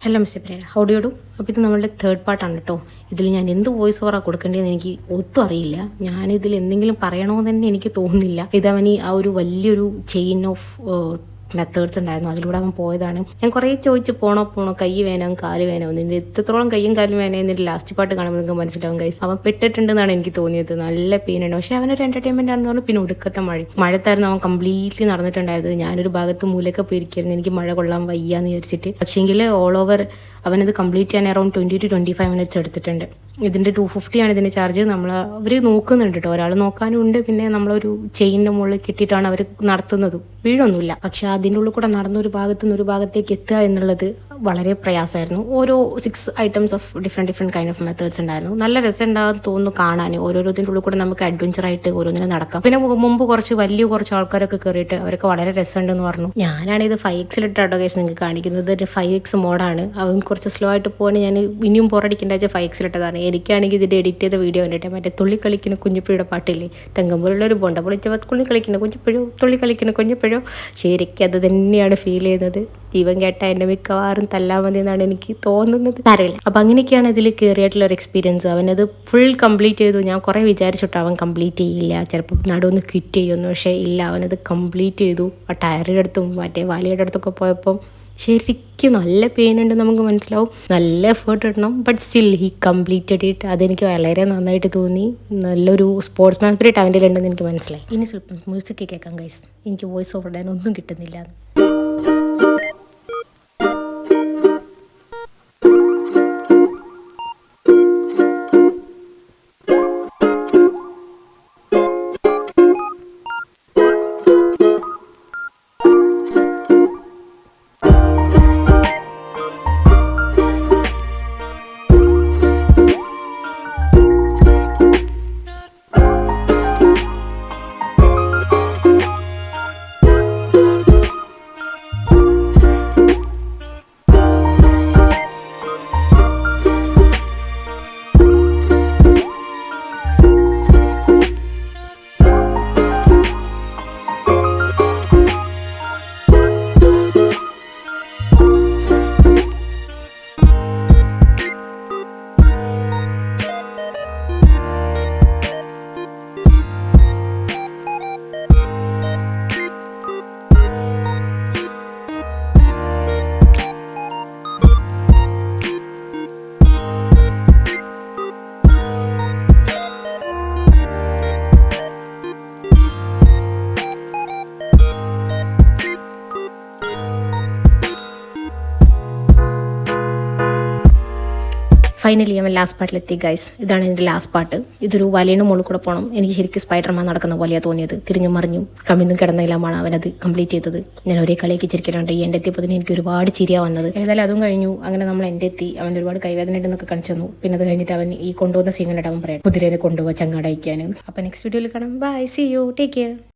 Hello mister Pereira how do you do അപ്പോൾ ഇത് നമ്മളുടെ തേർഡ് പാർട്ടാണ് കേട്ടോ ഇതിൽ ഞാൻ എന്ത് വോയിസ് ഓവറാണ് കൊടുക്കേണ്ടതെന്ന് എനിക്ക് ഒട്ടും അറിയില്ല. ഞാനിതിൽ എന്തെങ്കിലും പറയണമെന്ന് തന്നെ എനിക്ക് തോന്നുന്നില്ല. ഇതവനി ആ ഒരു വലിയൊരു ചെയിൻ ഓഫ് മെത്തേഡ്സ് ഉണ്ടായിരുന്നു. അതിലൂടെ അവൻ പോയതാണ്. ഞാൻ കുറേ ചോദിച്ചു പോണോ പോണോ? കൈ വേനോ കാൽ വേനോ? നിന്റെ എത്രത്തോളം കൈയും കാലും വേനോ എന്നിട്ട് ലാസ്റ്റ് പാട്ട് കാണുമ്പോൾ നിങ്ങൾക്ക് മനസ്സിലാവും കൈ അവൻ പെട്ടിട്ടുണ്ടെന്നാണ് എനിക്ക് തോന്നിയത്. നല്ല ഉണ്ട്. അവൻ അവനൊരു എന്റർടൈൻമെന്റ് ആണെന്ന് പറഞ്ഞു പിന്നെ ഒടുക്കത്തെ മഴ. മഴത്തായിരുന്നു അവൻ കംപ്ലീറ്റ്ലി നടന്നിട്ടുണ്ടായത് ഞാനൊരു ഭാഗത്ത് മൂലൊക്കെ പോയിരിക്കായിരുന്നു. എനിക്ക് മഴ കൊള്ളാൻ വയ്യാന്ന് വിചാരിച്ചിട്ട്. പക്ഷേങ്കിൽ ഓൾ ഓവർ അവനത് കംപ്ലീറ്റ് ചെയ്യാൻ around twenty two twenty five minutes എടുത്തിട്ടുണ്ട്. ഇതിന്റെ ടു ഫിഫ്റ്റിയാണ് ഇതിന്റെ ചാർജ് നമ്മൾ അവർ നോക്കുന്നുണ്ട് കേട്ടോ ഒരാൾ നോക്കാനും ഉണ്ട്. പിന്നെ നമ്മളൊരു ചെയിനിന്റെ മുകളിൽ കിട്ടിയിട്ടാണ് അവർ നടത്തുന്നത്. വീഴൊന്നുമില്ല. പക്ഷെ അതിന്റെ ഉള്ളിൽ കൂടെ നടന്നൊരു ഭാഗത്തു നിന്ന് ഒരു ഭാഗത്തേക്ക് എത്തുക എന്നുള്ളത് വളരെ പ്രയാസമായിരുന്നു. ഓരോ six items of different different kind of methods ഉണ്ടായിരുന്നു. നല്ല രസം ഉണ്ടാകും തോന്നുന്നു കാണാൻ. ഓരോരോത്തിന്റെ ഉള്ളിൽ കൂടെ നമുക്ക് അഡ്വഞ്ചർ ആയിട്ട് ഓരോന്നിനും നടക്കാം. പിന്നെ മുമ്പ് കുറച്ച് വലിയ കുറച്ച് ആൾക്കാരൊക്കെ കയറിയിട്ട് അവരൊക്കെ വളരെ രസമുണ്ടെന്ന് പറഞ്ഞു. ഞാനാണ് ഇത് ഫൈവ് എക്സിലിട്ടാട്ടോ കേസ് നിങ്ങൾക്ക് കാണിക്കുന്നത്. ഒരു ഫൈവ് എക്സ് മോഡാണ് അവൻ കുറച്ച് സ്ലോ ആയിട്ട് പോകാൻ ഞാൻ ഇനിയും പോറടിക്കേണ്ട ഫൈവ് എക്സിലിട്ടതാണ് എനിക്കാണെങ്കിൽ ഇതിന്റെ എഡിറ്റ് ചെയ്ത വീഡിയോ കണ്ടിട്ട് മറ്റേ തുള്ളി കളിക്കുന്ന കുഞ്ഞിപ്പുഴയുടെ പാട്ടില്ലേ? തെങ്കമ്പുള്ളൊരു ബോണ്ട പൊളിച്ചവർ തുള്ളി കളിക്കുന്ന കുഞ്ഞിപ്പുഴോ തുള്ളി കളിക്കുന്ന കുഞ്ഞിപ്പുഴോ ശരിക്കും അത് തന്നെയാണ് ഫീൽ ചെയ്യുന്നത് ജീവൻ കേട്ട എന്നെ മിക്കവാറും തല്ലാൻ മതി എന്നാണ് എനിക്ക് തോന്നുന്നത്. അറിയില്ല. അപ്പം അങ്ങനെയൊക്കെയാണ് ഇതിൽ കയറിയിട്ടുള്ള ഒരു എക്സ്പീരിയൻസ് അവനത് ഫുൾ കംപ്ലീറ്റ് ചെയ്തു. ഞാൻ കുറേ വിചാരിച്ചിട്ട് അവൻ കംപ്ലീറ്റ് ചെയ്യില്ല. ചിലപ്പോൾ നടുവൊന്ന് ക്വിറ്റ് ചെയ്യുമെന്ന് പക്ഷേ ഇല്ല അവനത് കംപ്ലീറ്റ് ചെയ്തു. ആ ടയറിന്റെ അടുത്തും മറ്റേ വാലിയുടെ അടുത്തൊക്കെ പോയപ്പം ശരിക്കും നല്ല പെയിൻ ഉണ്ട് നമുക്ക് മനസ്സിലാവും. നല്ല എഫേർട്ട് ഇടണം. But still he completed it അതെനിക്ക് വളരെ നന്നായിട്ട് തോന്നി. നല്ലൊരു സ്പോർട്സ് മാൻ സ്പിരിറ്റ് അവന്റെ ഉണ്ടെന്ന് എനിക്ക് മനസ്സിലായി. ഇനി സ്വല്പം മ്യൂസിക് കേൾക്കാം ഗൈസ് എനിക്ക് വോയിസ് ഓവർ ഇടാൻ ഒന്നും കിട്ടുന്നില്ല. ഫൈനലി അവൻ ലാസ്റ്റ് പാർട്ടിലെത്തി ഗൈസ് ഇതാണ് എന്റെ ലാസ്റ്റ് പാട്ട് ഇതൊരു വലയുടെ മുകളിൽ കൂടെ പോകണം എനിക്ക് ശരിക്കും സ്പൈഡർമാൻ നടക്കുന്ന പോലെയാണ് തോന്നിയത്. തിരിഞ്ഞു മറിഞ്ഞു കമ്മിന്നും കിടന്നതിലാണ് അവനത് കംപ്ലീറ്റ് ചെയ്തത്. ഞാൻ ഒരേ കളിയൊക്കെ ചിരിക്കലുണ്ട് ഈ എന്റെ എത്തിയപ്പോൾ തന്നെ എനിക്ക് ഒരുപാട് ചിരിയാ വന്നത്. ഏതായാലും അതും കഴിഞ്ഞു. അങ്ങനെ നമ്മൾ എന്റെ എത്തി. അവൻ ഒരുപാട് കൈവേദന ഉണ്ടെന്നൊക്കെ കാണിച്ചു തന്നു. പിന്നെ അത് കഴിഞ്ഞിട്ട് അവൻ ഈ കൊണ്ടുവന്ന കണ്ടിട്ട് അവൻ പറയാം കുതിരേനെ കൊണ്ടുപോകാൻ ചങ്ങാടയ്ക്കാൻ അപ്പോൾ നെക്സ്റ്റ് വീഡിയോയിൽ കാണാം. Bye see you take care